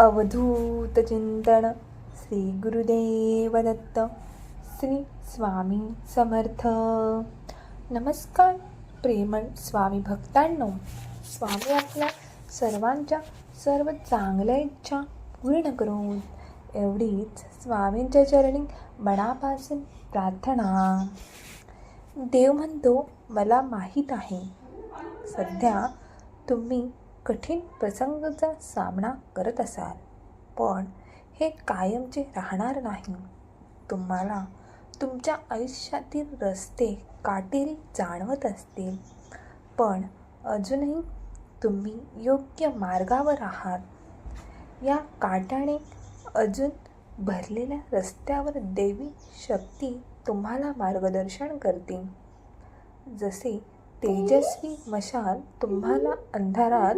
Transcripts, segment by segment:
अवधूत चिंतन श्री गुरुदेव दत्त श्री स्वामी समर्थ। नमस्कार प्रेमळ स्वामी भक्तांनो. स्वामी आपल्या सर्वांच्या सर्व चांगल्या इच्छा पूर्ण करून एवढीच स्वामींच्या चरणी मनापासून प्रार्थना. देव म्हणतो मला माहीत आहे. सध्या तुम्ही कठीण प्रसंगाचा सामना करत असाल. पण हे कायमचे राहणार नाही. तुम्हाला तुमच्या आयुष्यातील रस्ते काटेरी जाणवत असतील. पण अजूनही तुम्ही योग्य मार्गावर आहात. या काटाने अजून भरलेल्या रस्त्यावर देवी शक्ती तुम्हाला मार्गदर्शन करते जसे तेजस्वी मशाल तुम्हाला अंधारात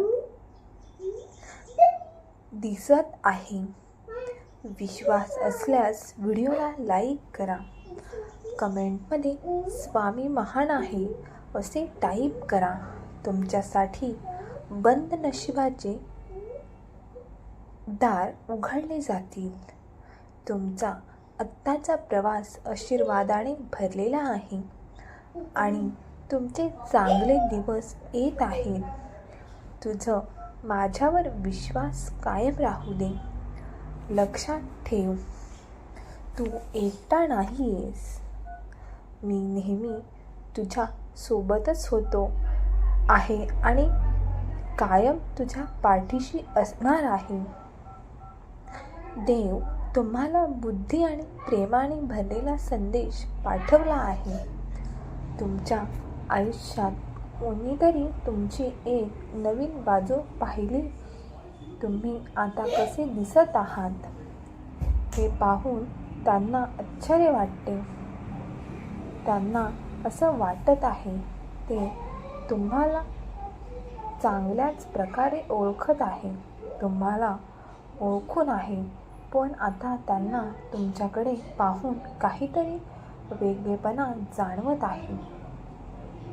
दिसत आहे. विश्वास असल्यास व्हिडिओला लाईक करा. कमेंटमध्ये स्वामी महान आहे असे टाईप करा. तुमच्यासाठी बंद नशिबाचे दार उघडले जातील. तुमचा आत्ताचा प्रवास आशीर्वादाने भरलेला आहे. आणि तुमचे चांगले दिवस येत आहेत. तुझं माझ्यावर विश्वास कायम राहू दे. लक्षात ठेव तू एकटा नाही आहेस मी नेहमी तुझ्या सोबतच होतो आहे आणि कायम तुझ्या पाठीशी असणार आहे. देव तुम्हाला बुद्धी आणि प्रेमाने भरलेला संदेश पाठवला आहे. तुमच्या आयुष्यात कोणीतरी तुमची एक नवीन बाजू पाहिली? तुम्ही आता कसे दिसत आहात? हे पाहून त्यांना आश्चर्य वाटते. त्यांना असं वाटत आहे ते तुम्हाला चांगल्याच प्रकारे ओळखत आहे. तुम्हाला ओळखून आहे. पण आता त्यांना तुमच्याकडे पाहून काहीतरी वेगळेपणा जाणवत आहे.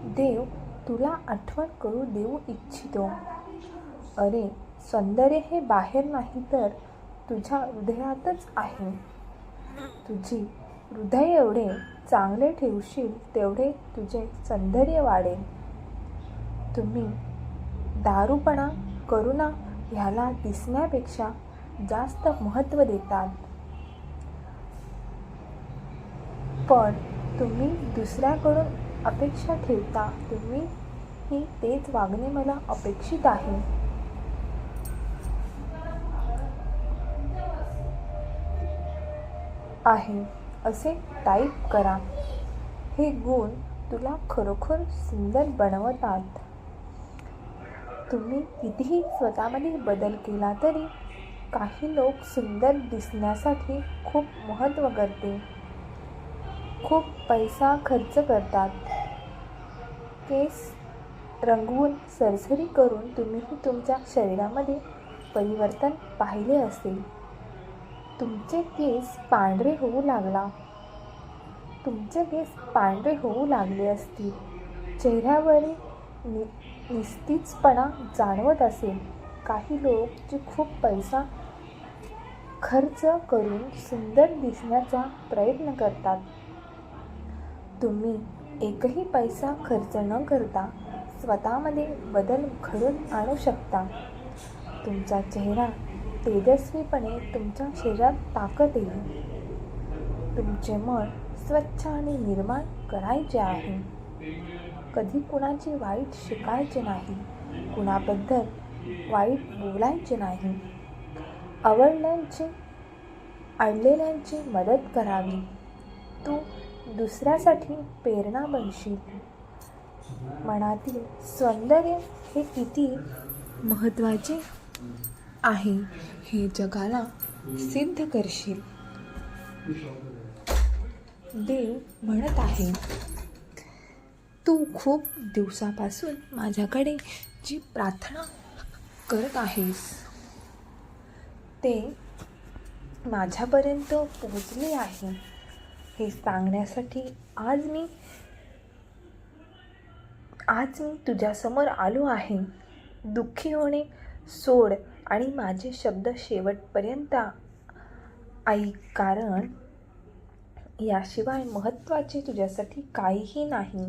देव तुला आठवण करू देऊ इच्छितो. अरे सौंदर्य हे बाहेर नाही तर तुझ्या हृदयातच आहे. तुझी हृदय एवढे चांगले ठेवशील तेवढे तुझे सौंदर्य वाढेल. तुम्ही दारूपणा करुणा ह्याला दिसण्यापेक्षा जास्त महत्त्व देतात. पण तुम्ही दुसऱ्याकडून अपेक्षा ठेवता तुम्ही ही तेच वागणे मला अपेक्षित आहे. आहे असे टाईप करा. हे गुण तुला खरोखर सुंदर बनवतात. तुम्ही कितीही स्वतःमध्ये बदल केला तरी काही लोक सुंदर दिसण्यासाठी खूप महत्त्व करते. खूप पैसा खर्च करतात. केस रंगवून सरसरी करून तुम्हीही तुमच्या शरीरामध्ये परिवर्तन पाहिले असेल. तुमचे केस पांढरे होऊ लागला. तुमचे केस पांढरे होऊ लागले असतील. चेहऱ्यावरील नि निस्तीचपणा जाणवत असेल. काही लोक जे खूप पैसा खर्च करून सुंदर दिसण्याचा प्रयत्न करतात. तुम्ही एकही पैसा खर्च न करता स्वतःमध्ये बदल घडून आणू शकता. तुमचा चेहरा तेजस्वीपणे तुमच्या शरीरात ताकद येईल. तुमचे मन स्वच्छ आणि निर्माण करायचे आहे. कधी कुणाची वाईट शिकायचे नाही. कुणाबद्दल वाईट बोलायचे नाही. आवडल्यांची आणलेल्यांची मदत करावी. तू दुसऱ्यासाठी प्रेरणा बनशील. मनातील सौंदर्य हे किती महत्त्वाचे आहे हे जगाला सिद्ध करशील. देव म्हणत आहे तू खूप दिवसापासून माझ्याकडे जी प्रार्थना करत आहेस ते माझ्यापर्यंत पोचले आहे. हे सांगण्यासाठी आज मी आज मी तुझ्यासमोर आलो आहे. दुःखी होणे सोड आणि माझे शब्द शेवटपर्यंत ऐक. कारण याशिवाय महत्त्वाचे तुझ्यासाठी काहीही नाही.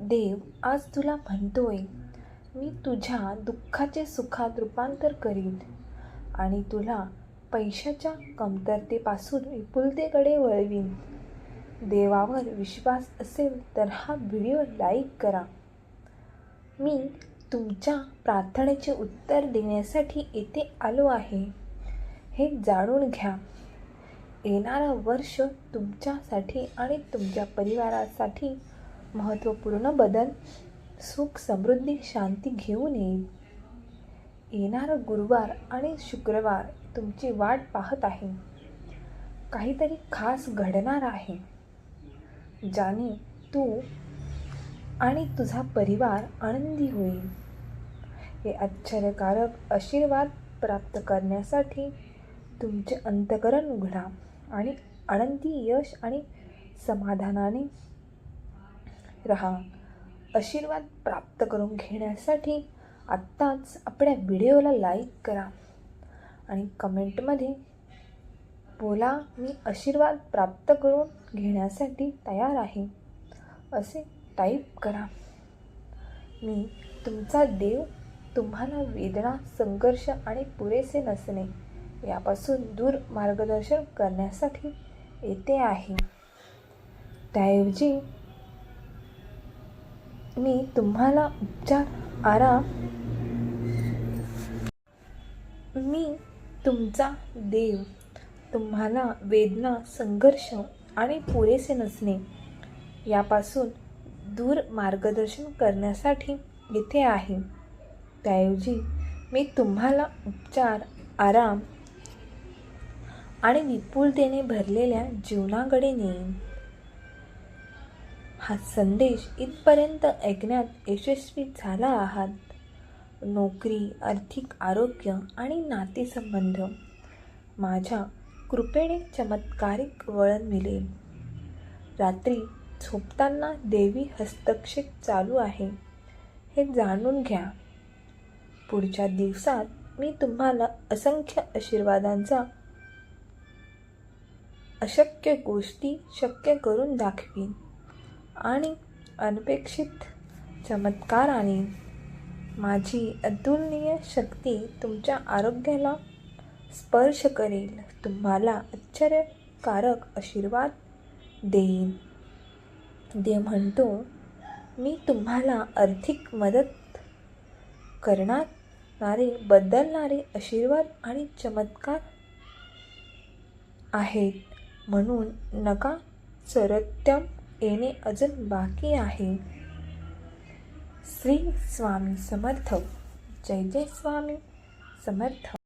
देव आज तुला म्हणतोय मी तुझ्या दुःखाचे सुखात रूपांतर करीन आणि तुला पैशाच्या कमतरतेपासून विपुलतेकडे वळवीन. देवावर विश्वास असेल तर हा व्हिडिओ लाईक करा. मी तुमच्या प्रार्थनेचे उत्तर देण्यासाठी येथे आलो आहे. हे जाणून घ्या. येणारं वर्ष तुमच्यासाठी आणि तुमच्या परिवारासाठी महत्त्वपूर्ण बदल. सुख समृद्धी शांती घेऊन येईल. येणारं गुरुवार आणि शुक्रवार तुमची वाट पाहत आहे. काहीतरी खास घडणार आहे. ज्याने तू आणि तुझा परिवार आनंदी होईल. हे आश्चर्यकारक आशीर्वाद प्राप्त करण्यासाठी तुमचे अंतकरण उघडा आणि आनंदी यश आणि समाधानाने राहा. आशीर्वाद प्राप्त करून घेण्यासाठी आत्ताच आपल्या व्हिडिओला लाईक करा आणि कमेंटमध्ये बोला मी आशीर्वाद प्राप्त करून घेण्यासाठी तयार आहे असे टाईप करा. मी तुमचा देव तुम्हाला वेदना संघर्ष आणि पुरेसे नसणे यापासून दूर मार्गदर्शन करण्यासाठी येते आहे. त्याऐवजी मी तुम्हाला उपचार आराम. मी तुमचा देव. तुम्हाला वेदना संघर्ष आणि पुरेसे नसणे यापासून दूर मार्गदर्शन करण्यासाठी येथे आहे. त्याऐवजी मी तुम्हाला उपचार आराम आणि विपुलतेने भरलेल्या जीवनाकडे नेईन. हा संदेश इथपर्यंत ऐकण्यात यशस्वी झाला आहात. नोकरी आर्थिक आरोग्य आणि नातेसंबंध. माझ्या कृपेने चमत्कारिक वळण मिळेल. रात्री झोपताना देवी हस्तक्षेप चालू आहे. हे जाणून घ्या. पुढच्या दिवसात मी तुम्हाला असंख्य आशीर्वादांचा अशक्य गोष्टी शक्य करून दाखवीन. आणि अनपेक्षित चमत्कार माझी अतुलनीय शक्ती तुमच्या आरोग्याला स्पर्श करेल. तुम्हाला आश्चर्यकारक आशीर्वाद देईन. देव म्हणतो मी तुम्हाला आर्थिक मदत करणारे बदलणारे आशीर्वाद आणि चमत्कार आहेत. म्हणून नका सरत्यम येणे अजून बाकी आहे. श्री स्वामी समर्थ. जय जय स्वामी समर्थ.